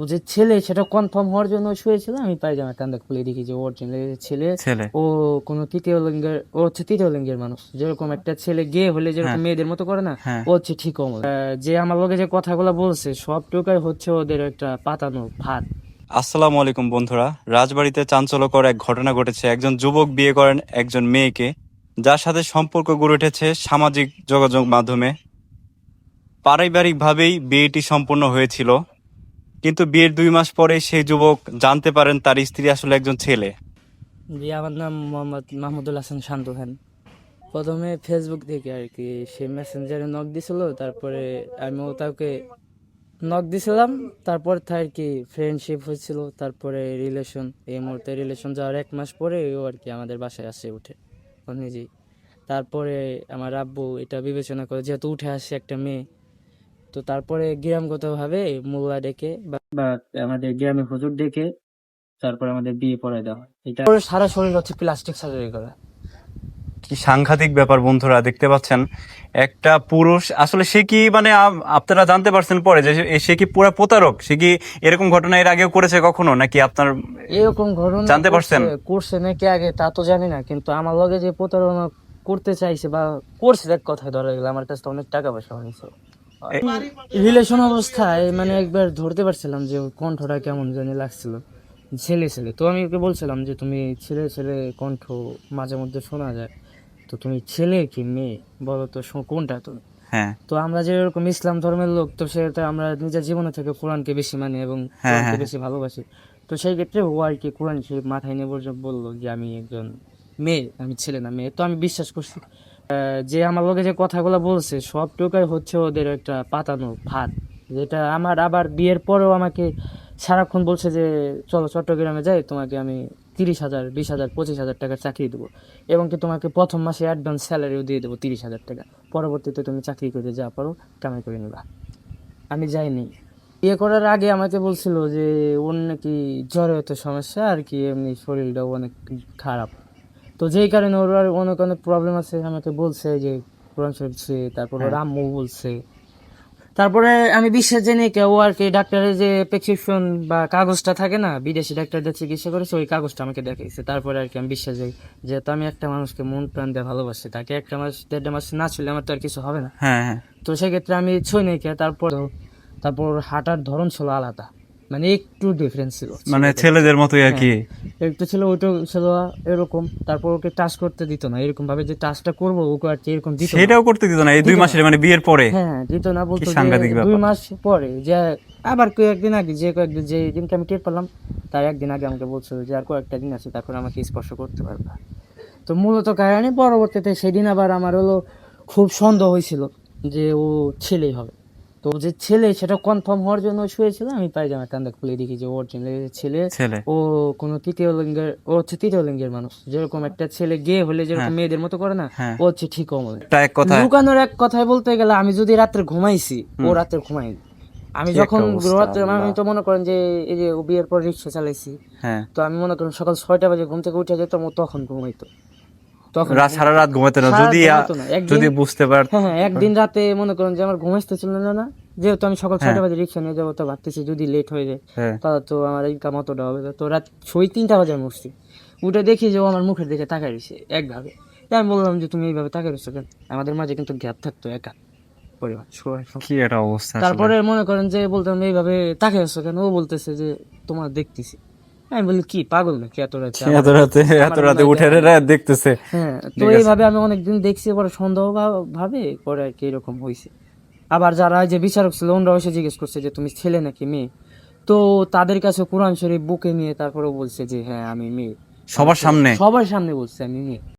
ও যে ছেলে সেটা কনফার্ম হওয়ার জন্য শুয়েছিল আমি পায়জামা কান্দা খুলে দেখি যে অরিজিনাল ছেলে ছেলে ও কোনো তৃতীয় লিঙ্গের ও হচ্ছে তৃতীয় লিঙ্গের মানুষ। যেরকম একটা ছেলে গে হলে যেরকম হ্যাঁ। মেয়েদের মতো করে না হ্যাঁ। ও হচ্ছে ঠিক যে আমার লগে যে কথাগুলো বলছে সবটুকাই হচ্ছে ওদের একটা পাতানো ভাত। আসসালামু আলাইকুম বন্ধুরা। রাজবাড়িতে চাঞ্চল্যকর এক ঘটনা ঘটেছে। একজন যুবক বিয়ে করেন একজন মেয়েকে যার সাথে সম্পর্ক গড়ে উঠেছে সামাজিক যোগাযোগ মাধ্যমে। পারিবারিকভাবেই বিয়েটি সম্পূর্ণ হয়েছিল। কিন্তু বিয়ের দুই মাস পরে সেই যুবক জানতে পারেন তার স্ত্রী আসলে একজন ছেলে। যে আমার নাম মোহাম্মদ মাহমুদুল হাসান শান্ত খান। প্রথমে ফেসবুক থেকে আর কি, সে মেসেঞ্জারে নক দিছিল, তারপরে আমিও তাকে নক দিছিলাম, তারপর আর কি ফ্রেন্ডশিপ হয়েছিল, তারপরে রিলেশন এই মুহূর্তে রিলেশন যাওয়ার এক মাস পরে ও আর কি আমাদের বাসায় আসে উঠে নিজেই। তারপরে আমার আব্বু এটা বিবেচনা করে, যেহেতু উঠে আসে একটা মেয়ে তো তারপরে গ্রামগতভাবে মোল্লা ডেকে বা আমাদের গ্রামে হুজুর ডেকে তারপর আমাদের বিয়ে পড়ায় দেওয়া হয়। এটা সারা শরীর হচ্ছে প্লাস্টিক সার্জারি করা। কি সাংঘাতিক ব্যাপার বন্ধুরা দেখতে পাচ্ছেন। একটা পুরুষ আসলে সে কি মানে আপনারা জানতে পারছেন পরে যে সে- কি পুরো প্রতারক? সে কি এরকম ঘটনা এর আগেও করেছে কখনো? নাকি আপনার এরকম ঘটনা জানতে পারছেন? করছে- নাকি আগে তা তো জানি না কিন্তু আমার লগে যে প্রতারণা করতে চাইছে বা করছে এক কথায় ধরা গেলে আমার কাছে অনেক টাকা পয়সা হয়েছে। রিলেশন অবস্থায় মানে একবার ধরতে পারছিলাম যে ওর কণ্ঠটা কেমন জানি লাগছিল। ছেলে ছেলে। তো আমি ওকে বলছিলাম যে তুমি ছেলে ছেলে কণ্ঠ মাঝে মধ্যে শোনা যায়। তো তুমি ছেলে কি মেয়ে? বলো তো কোনটা তুমি? হ্যাঁ। তো আমরা যেরকম ইসলাম ধর্মের লোক তো সেটা আমরা নিজের জীবনে থেকে কোরআনকে বেশি মানি এবং হ্যাঁ, কোরআনকে হ্যাঁ। বেশি ভালোবাসি। তো সেই ক্ষেত্রে ও আর কি কোরআন শরীফ মাথায় নিয়ে বলল যে আমি একজন মেয়ে আমি ছেলে না মেয়ে। তো আমি বিশ্বাস করছি যে আমার লোকে যে কথাগুলো বলছে, সবটুকাই হচ্ছে ওদের একটা পাতানো ভাত। যেটা আমার আবার বিয়ের পরেও আমাকে সারাক্ষণ বলছে যে, চলো চট্টগ্রামে যাই, তোমাকে আমি তিরিশ হাজার, বিশ হাজার, পঁচিশ হাজার টাকার চাকরি দেবো এবং কি তোমাকে প্রথম মাসে অ্যাডভান্স স্যালারিও দিয়ে দেবো তিরিশ হাজার টাকা। পরবর্তীতে তুমি চাকরি করে যা পারো, কামাই করে নিবা। আমি যাইনি। বিয়ে করার আগে আমাকে বলছিল যে, ওর নাকি জ্বরে হতো সমস্যা, আর কি এমনি শরীরটাও অনেক খারাপ। তো যেই কারণে ওর আর অনেক অনেক প্রবলেম আছে। আমাকে বলছে যে কোরআন শরীফ ছে, তারপর ওর হ্যাঁ। আম্মু বলছে। তারপরে আমি বিশ্বাস জেনে কেউ আর কি ডাক্তারের যে প্রেসক্রিপশন বা কাগজটা থাকে না বিদেশি ডাক্তারদের চিকিৎসা করেছে ওই কাগজটা আমাকে দেখাইছে। তারপরে আর কি আমি বিশ্বাস যাই যেহেতু আমি একটা মানুষকে মন প্রাণ দিয়ে ভালোবাসি তাকে একটা মাস দেড়টা মাস না ছিল আমার তো আর কিছু হবে না। হ্যাঁ হ্যাঁ। তো সেক্ষেত্রে আমি ছুঁই নাই কে তারপর তারপর হাঁটার ধরন ছিল আলাদা। মানে একটু ডিফারেন্স ছিল। মানে ছেলেদের। মতোই আর কি। একটু ছিল ওইটা ছিল এরকম তারপর ওকে টাচ করতে দিত না। এরকম ভাবে যে টাচটা করব ওকে আর এরকম দিত সেটাও করতে দিত না এই দুই মাসের মানে বিয়ের পরে? হ্যাঁ দিত না বলতো। দুই মাস পরে যে আবার কয়েকদিন আগে যে কয়েকদিন যে দিনকে আমি টের পেলাম তার একদিন আগে আমাকে বলছিল যে আর কয়েকটা দিন আছে তারপর আমাকে স্পর্শ করতে পারবে তো মূলত কারণে পরবর্তীতে সেদিন আবার আমার হলো খুব সন্দেহ হয়েছিল যে ও ছেলেই হবে। তো যে ছেলে সেটা কনফার্ম হওয়ার জন্য শুয়েছিল আমি পায়জামা কান্দা খুলে দেখি যে অরিজিনাল ছেলে ছেলে। ও কোনো তৃতীয় লিঙ্গের ও হচ্ছে তৃতীয় লিঙ্গের মানুষ। যেরকম একটা ছেলে গে হলে যেরকম হ্যাঁ। মেয়েদের মতো করে না হ্যাঁ। ও হচ্ছে ঠিক অমল। এক লুকানোর এক কথায় বলতে গেলে আমি যদি রাত্রে ঘুমাইছি ও রাত্রে ঘুমাইনি আমি যখন রাত্রে আমি তো মনে করেন যে এই যে ও বিয়ের পর রিক্সা চালাইছি হ্যাঁ। তো আমি মনে করেন সকাল ছয়টা বাজে ঘুম থেকে উঠে যেতাম ও তখন ঘুমাইতো। তখন সারা রাত ঘুমাতে না। যদি যদি বুঝতে পার হ্যাঁ হ্যাঁ একদিন রাতে মনে করেন যে আমার ঘুমাইতে ছিল না না। যেহেতু আমি সকাল ছয়টা বাজে রিক্সা নিয়ে যাব তো ভাবতেছি যদি লেট হয়ে যায় হ্যাঁ। তাহলে তো আমার ইনকাম অতটা হবে তো রাত ছয় তিনটা বাজে আমি উঠছি। উঠে দেখি যে ও আমার মুখের দিকে তাকাই রয়েছে একভাবে। আমি বললাম যে তুমি এইভাবে তাকাই রয়েছো কেন? আমাদের মাঝে কিন্তু গ্যাপ থাকতো একা পরিবার কি একটা অবস্থা তারপরে মনে করেন যে বলতাম এইভাবে তাকাই আছো কেন? ও বলতেছে যে তোমার দেখতেছি। আমি বলি কি পাগল নাকি এত রাতে? এত রাতে এত রাতে উঠে রাত দেখতেছে। হ্যাঁ তো এইভাবে আমি অনেকদিন দেখছি পরে সন্দেহ ভাবে পরে আর কি এরকম হয়েছে আবার যারা যে বিচারক ছিল ওনারা এসে জিজ্ঞেস করছে যে তুমি ছেলে নাকি মেয়ে? তো তাদের কাছে কোরআন শরীফ বুকে নিয়ে তারপরে বলছে যে হ্যাঁ আমি মেয়ে। সবার সামনে? সবার সামনে বলছে আমি মেয়ে।